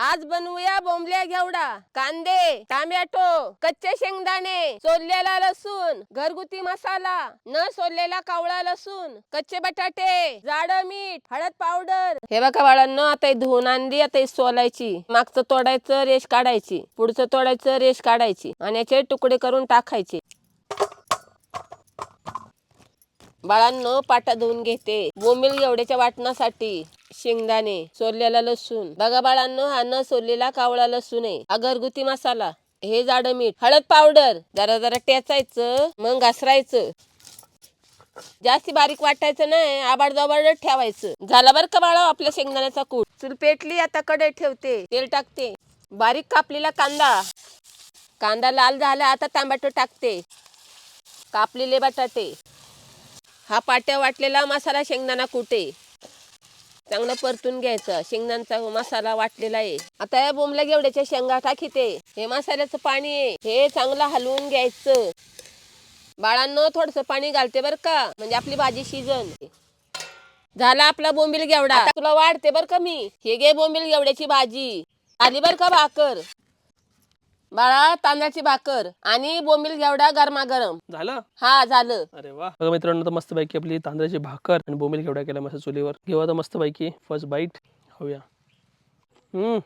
आज बनवूया बोंबल्या घेवडा कांदे टोमॅटो कच्चे शेंगदाणे सोललेला लसूण घरगुती मसाला न सोललेला कावळा लसूण कच्चे बटाटे जाड मीठ हळद पावडर. हे बघा बाळांनो आता धुवून आणली आता सोलायची. मागचं तोडायचं रेश काढायची. पुढचं तोडायचं रेश काढायची. आणि याचे तुकडे करून टाकायचे. बाळांनो पाटा धुवून घेते. बोंबील एवढ्याच्या वाटणासाठी शेंगदाणे सोललेला लसूण. बघा बाळांनो हा न सोललेला कावळा लसूण आहे. अगरगुती घरगुती मसाला. हे जाड मीठ. हळद पावडर. जरा जरा टेचायचं मग घासरायचं. जास्ती बारीक वाटायचं नाही आबाड जबाड ठेवायचं. झाला बरं का बाळा आपल्या शेंगदाण्याचा कूट. चूल पेटली आता कडे ठेवते. तेल टाकते. बारीक कापलेला कांदा. कांदा लाल झाला आता टोमॅटो टाकते. कापलेले बटाटे. हा पाट्या वाटलेला मसाला शेंगदाणा कुठे? चांगलं परतून घ्यायचं. शेंगदाणचा मसाला वाटलेला आहे. आता या बोंबल्या घेवड्याच्या शेंगा टाकीते हे मसाल्याचं पाणी आहे. हे चांगलं हलवून घ्यायचं. बाळांनो थोडस पाणी घालते बर का? म्हणजे आपली भाजी शिजन. झाला आपला बोंबील गेवडा तुला वाढते बर का मी? हे घे बोंबील घेवड्याची भाजी. आली बर का भाकर? बाळा तांदळाची भाकर आणि बोंबील घेवडा गरमागरम. झालं? हा झालं. अरे वा. बघा मित्रांनो तर मस्त पैकी आपली तांदळाची भाकर आणि बोंबील घेवडा केला मस्त चुलीवर. घेऊ आता मस्त पैकी फर्स्ट बाईट खाऊया हम्म.